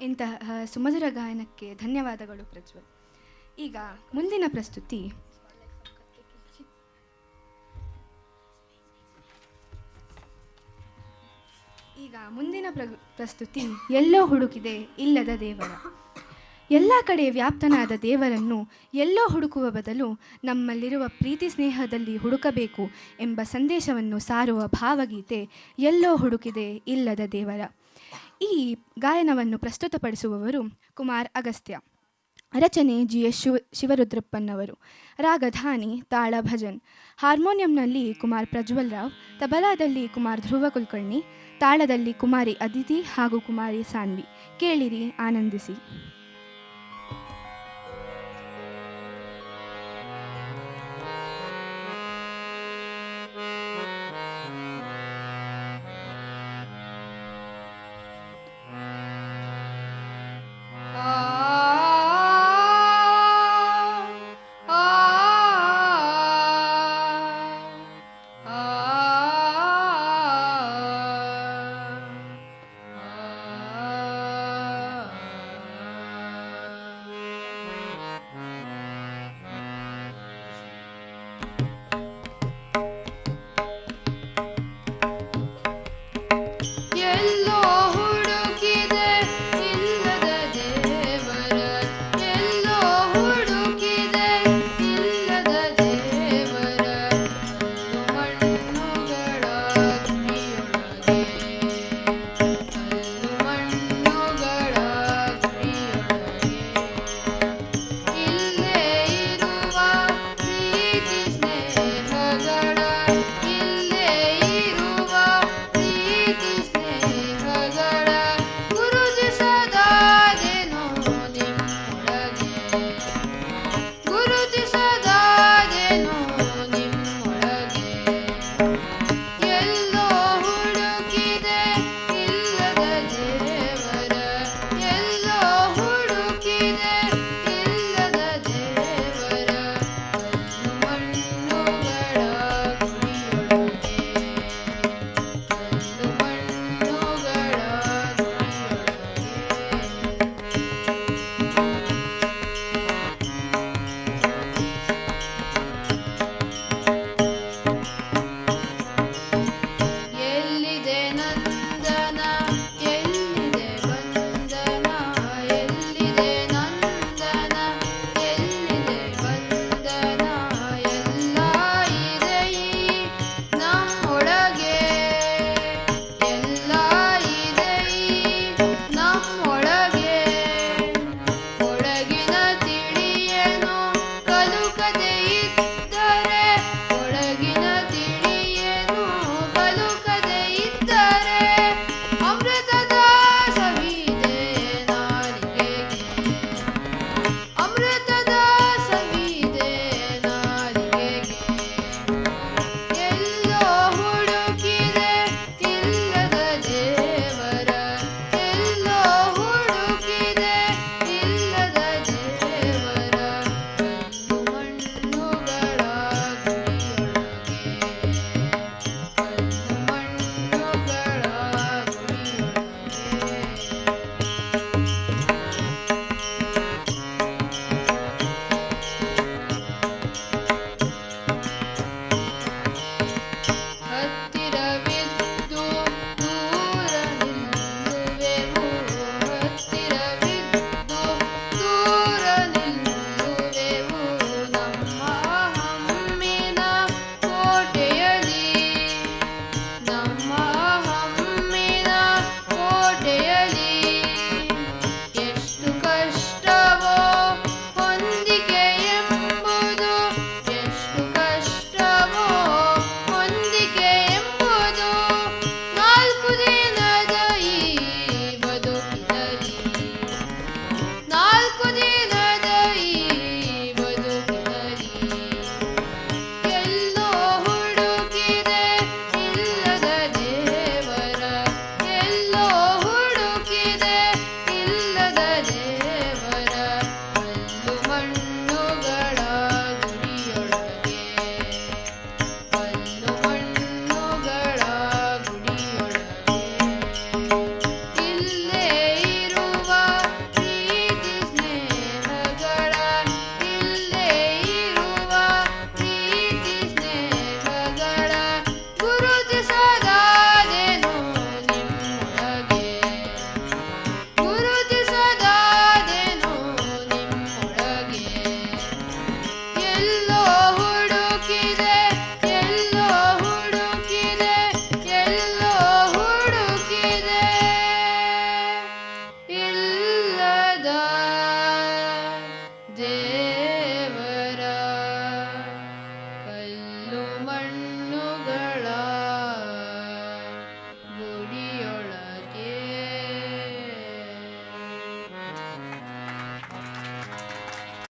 ಇಂತಹ ಸುಮಧುರ ಗಾಯನಕ್ಕೆ ಧನ್ಯವಾದಗಳು ಪ್ರಜ್ವಲ್. ಈಗ ಮುಂದಿನ ಪ್ರಸ್ತುತಿ. ಈಗ ಮುಂದಿನ ಪ್ರ ಪ್ರಸ್ತುತಿ, ಎಲ್ಲೋ ಹುಡುಕಿದೆ ಇಲ್ಲದ ದೇವರ. ಎಲ್ಲ ಕಡೆ ವ್ಯಾಪ್ತನಾದ ದೇವರನ್ನು ಎಲ್ಲೋ ಹುಡುಕುವ ಬದಲು ನಮ್ಮಲ್ಲಿರುವ ಪ್ರೀತಿ ಸ್ನೇಹದಲ್ಲಿ ಹುಡುಕಬೇಕು ಎಂಬ ಸಂದೇಶವನ್ನು ಸಾರುವ ಭಾವಗೀತೆ ಎಲ್ಲೋ ಹುಡುಕಿದೆ ಇಲ್ಲದ ದೇವರ. ಈ ಗಾಯನವನ್ನು ಪ್ರಸ್ತುತಪಡಿಸುವವರು ಕುಮಾರ್ ಅಗಸ್ತ್ಯ, ರಚನೆ ಜಿ ಎಸ್ ಶಿವ, ಶಿವರುದ್ರಪ್ಪನವರು, ರಾಗಧಾನಿ ತಾಳ ಭಜನ್, ಹಾರ್ಮೋನಿಯಂನಲ್ಲಿ ಕುಮಾರ್ ಪ್ರಜ್ವಲ್ ರಾವ್, ತಬಲಾದಲ್ಲಿ ಕುಮಾರ್ ಧ್ರುವ ಕುಲಕರ್ಣಿ, ತಾಳದಲ್ಲಿ ಕುಮಾರಿ ಅದಿತಿ ಹಾಗೂ ಕುಮಾರಿ ಸಾನ್ವಿ. ಕೇಳಿರಿ, ಆನಂದಿಸಿ. Namah